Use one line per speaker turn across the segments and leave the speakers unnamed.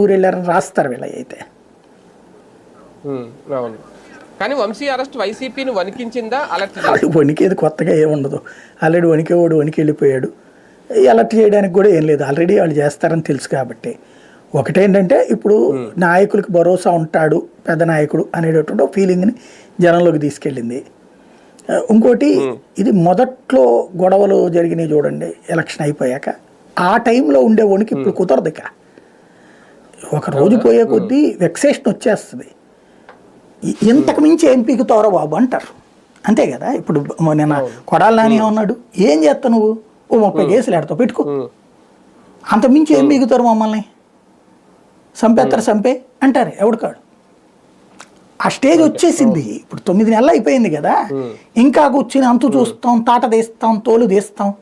ఊరు వెళ్ళారని రాస్తారు వీళ్ళ అయితే
అవును. కానీ వంశీ అరెస్ట్ వైసీపీని వణికించిందా అలర్ట్?
వాళ్ళు వణికేది కొత్తగా ఏముండదు ఆల్రెడీ వణికేవాడు వణికి వెళ్ళిపోయాడు అలర్ట్ చేయడానికి కూడా ఏం లేదు. ఆల్రెడీ వాళ్ళు చేస్తారని తెలుసు కాబట్టి. ఒకటేంటంటే ఇప్పుడు నాయకులకు భరోసా ఉంటాడు పెద్ద నాయకుడు అనేటటువంటి ఒక ఫీలింగ్ని జనంలోకి తీసుకెళ్ళింది. ఇంకోటి ఇది మొదట్లో గొడవలు జరిగినాయి చూడండి ఎలక్షన్ అయిపోయాక. ఆ టైంలో ఉండే వణికి ఇప్పుడు కుదరదు ఇక. ఒక రోజు పోయే కొద్దీ వెక్సేషన్ వచ్చేస్తుంది. ఇంతకు మించి ఏం పీకుతావరా బాబు అంటారు. అంతే కదా? ఇప్పుడు నిన్న కొడాల నాని ఉన్నాడు ఏం చేస్తావు నువ్వు? ఓ ముప్పై కేసులు ఆడతావు పెట్టుకో.
ఉమ్,
అంత మించి ఏం పీకుతారు మమ్మల్ని? చంపేస్తారు చంపే అంటారు ఎవడికాడు ఆ స్టేజ్ వచ్చేసింది. ఇప్పుడు తొమ్మిది నెలలు అయిపోయింది కదా? ఇంకా కూర్చుని అంతు చూస్తాం తాట తీస్తాం తోలు తీస్తాం.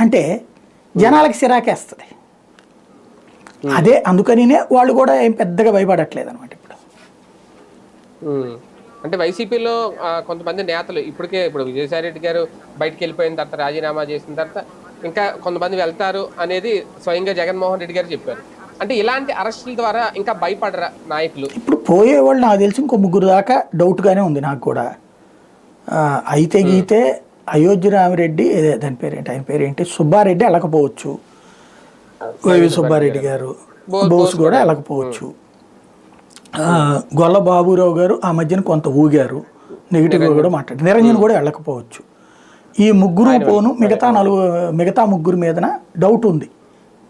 అంటే జనాలకి సిరాకేస్తుంది. అదే అందుకనినే వాళ్ళు కూడా ఏం పెద్దగా భయపడట్లేదు అనమాట ఇప్పుడు.
అంటే వైసీపీలో కొంతమంది నేతలు ఇప్పటికే ఇప్పుడు విజయసాయి రెడ్డి గారు బయటికి వెళ్ళిపోయిన తర్వాత రాజీనామా చేసిన తర్వాత ఇంకా కొంతమంది వెళ్తారు అనేది స్వయంగా జగన్మోహన్ రెడ్డి గారు చెప్పారు. అంటే ఇలాంటి అరెస్టుల ద్వారా ఇంకా భయపడరా నాయకులు?
ఇప్పుడు పోయేవాళ్ళు నాకు తెలిసి ఇంకో ముగ్గురు దాకా డౌట్గానే ఉంది నాకు కూడా. అయితే గీతే అయోధ్య రామిరెడ్డి దాని పేరేంటి? ఆయన పేరేంటి? సుబ్బారెడ్డి వెళ్ళకపోవచ్చు. వైవి సుబ్బారెడ్డి గారు. బోస్ కూడా వెళ్ళకపోవచ్చు. గొల్ల బాబురావు గారు ఆ మధ్యన కొంత ఊగారు. నెగిటివ్గా కూడా మాట్లాడారు. నిరంజన్ కూడా వెళ్ళకపోవచ్చు. ఈ ముగ్గురు పోను మిగతా నలుగు మిగతా ముగ్గురు మీదన డౌట్ ఉంది.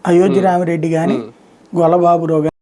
అయోధ్య రామిరెడ్డి కానీ గొల్ల బాబురావు గాని